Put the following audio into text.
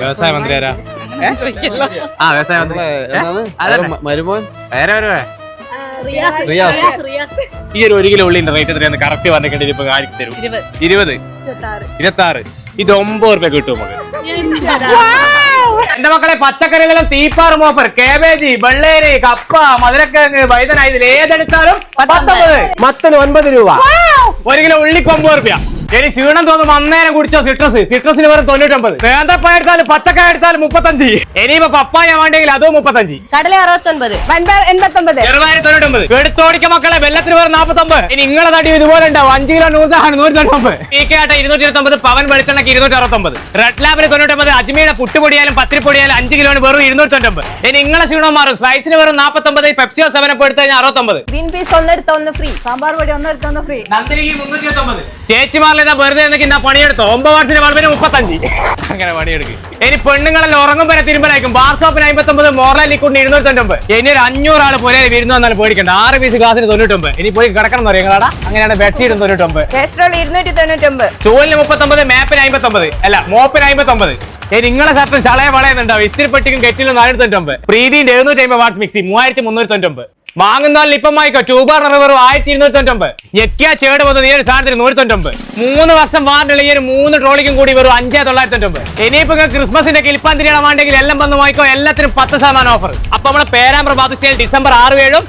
വ്യവസായ മന്ത്രി ആരാ? ആ വ്യവസായ മന്ത്രി. മരുമോൻ? വേറെ വരുവേ ഈ ഒരു ഒരു കിലോ ഉള്ളിന്റെ റേറ്റ് എത്രയാണ് കറക്റ്റ് പറഞ്ഞിട്ട് ഇപ്പൊ കാര്യം തരും. ഇരുപത്. ഇരുപത്തി ആറ് ഇത് ഒമ്പത് റുപ്യ കിട്ടും നമുക്ക്. എന്റെ മക്കളെ പച്ചക്കറികളെല്ലാം തീപ്പാറും ഓഫർ കേബേജ് വെള്ളേരി കപ്പ മധുരക്കിഴങ്ങ് വൈദന ഇതിൽ ഏതെടുത്താലും പത്തൊമ്പത്. മത്തന് ഒൻപത് രൂപ ഒരു കിലോ ഉള്ളിക്ക് ഒമ്പത് റുപ്യ ഇനി ക്ഷീണം തോന്നും അന്നേരം കുടിച്ചോ സിട്രസ് സിട്രസിന് വെറും തൊണ്ണൂറ്റൊമ്പത്. വേണ്ടപ്പ എടുത്താലും പച്ചക്കായ എടുത്താലും മുപ്പത്തഞ്ച്. ഇനിയിപ്പോ പപ്പായ വേണ്ടെങ്കിൽ അതോ മുപ്പത്തഞ്ച്. കടല അറുപത്തൊൻപത്. തൊണ്ണൂറ്റൊമ്പത്. എടുത്തോടിക്ക മക്കളെ വെള്ളത്തിന് വെറും നാപ്പത്തൊമ്പത്. ഇനി നിങ്ങളെ തടി ഇതുപോലെ ഉണ്ടാവും. അഞ്ച് കിലോ നൂസാണ് നൂറ്റി തൊണ്ണൂറ്റൊമ്പത് പി കെ ആട്ടെ ഇരുന്നൂറ്റി ഇരുപത്തൊമ്പത് പവൻ വെളിച്ചെണ്ണക്ക് ഇരുന്നൂറ്റി അറുപത്തൊമ്പത് റെഡ് ലാബിന് തൊണ്ണൂറ്റൊമ്പത് അജ്മീയുടെ പുട്ടുപൊടിയാലും പത്തിരിപ്പൊടിയാലും അഞ്ച് കിലോന് വെറും ഇരുന്നൂറ്റി തൊണ്ണൂറ്റൊമ്പത് ഇനി നിങ്ങളെ ക്ഷീണം മാറും. സ്ലൈസിന് വെറും നാപ്പത്തൊമ്പത് പെപ്സിയോ സെവനപ്പ് എടുത്ത് കഴിഞ്ഞാൽ അറുപത്തൊമ്പത്. ഗ്രീൻ പീസ് ഒന്നെടുത്ത ഒന്ന് ഫ്രീ സാമ്പാർ പൊടി ഒന്നെടുത്ത ഒന്ന് ഫ്രീ നന്ദിനിക്ക് മുന്നൂറ്റി ഇരുപത്തൊമ്പത് ചേച്ചിമാരിലേതാ വെറുതെ എന്തെങ്കിലും ഇന്നാ പണിയെടുത്തോ? ഒമ്പത് വാട്സിന് വളവിന് മുപ്പത്തഞ്ച്. അങ്ങനെ പണിയെടുക്കും. ഇനി പെണ്ണുങ്ങളെല്ലാം ഉറങ്ങും വരെ തിരുമ്പലായിരിക്കും. അമ്പത്തി അമ്പത്തൊമ്പത് മോറൽ ലിക്വിഡിന് ഇരുന്നൂറ്റി തൊണ്ണൂറ്റൊമ്പത് ഇനി ഒരു അഞ്ഞൂറ് ആൾ പോലെ വിരുന്ന് വന്നാലും പേടിക്കണ്ട. ആറ് പീസ് ഗ്ലാസിന് തൊണ്ണൂറ്റൊമ്പത്. ഇനി പോയി കിടക്കണം എന്ന് പറയും. നിങ്ങളാടാ അങ്ങനെയാണ് ബെഡ്ഷീറ്റ് തൊണ്ണൂറ്റൊമ്പത്. കൊളസ്ട്രോൾ ഇരുന്നൂറ്റി തൊണ്ണൂറ്റൊമ്പത്. ചൂലിന് മുപ്പത്തൊമ്പത് മാപ്പിന് അമ്പത്തൊമ്പത്. അല്ല മോപ്പിന് അമ്പത്തൊമ്പത്. ഇനി നിങ്ങളെ ഷർട്ട് ചളയ വളയുന്നുണ്ടാവും. ഇത്തിരി പെട്ടിക്കും കെറ്റിലും നാനൂറ്റി തൊണ്ണൂറ്റൊമ്പത്. പ്രീതിന്റെ എഴുന്നൂറ്റി അമ്പത് വാട്സ് മിക്സി മൂവായിരത്തി മുന്നൂറ്റി തൊണ്ണൂറ്റൊമ്പത്. വാങ്ങുന്നാൽ ഇപ്പം വായിക്കോ ട്യൂബർ റിവർ ആയിരത്തി ഇരുന്നൂറ്റി തൊണ്ണൂറ്റൊമ്പത് ഞെക്കിയ ചേട് വന്ന് ഈ ഒരു സാധനത്തിന് നൂറ്റി തൊണ്ണൂറ്റൊമ്പത് മൂന്ന് വർഷം വാറന്റിയുള്ള ഈ ഒരു മൂന്ന് ട്രോളിക്കും കൂടി വെറും അഞ്ചേ തൊള്ളായിരത്തി തൊണ്ണൂറ്റൊമ്പത് ഇനിയിപ്പോ ക്രിസ്മസിന്റെ കിൽപ്പാൻ തിരിയണം വേണ്ടെങ്കിൽ എല്ലാം വന്ന് വായിക്കോ എല്ലാത്തിനും പത്ത് ശതമാനം ഓഫർ അപ്പൊ നമ്മളെ പേരാമ്പ്ര ബാധിച്ചാൽ ഡിസംബർ ആറ് ഏഴും.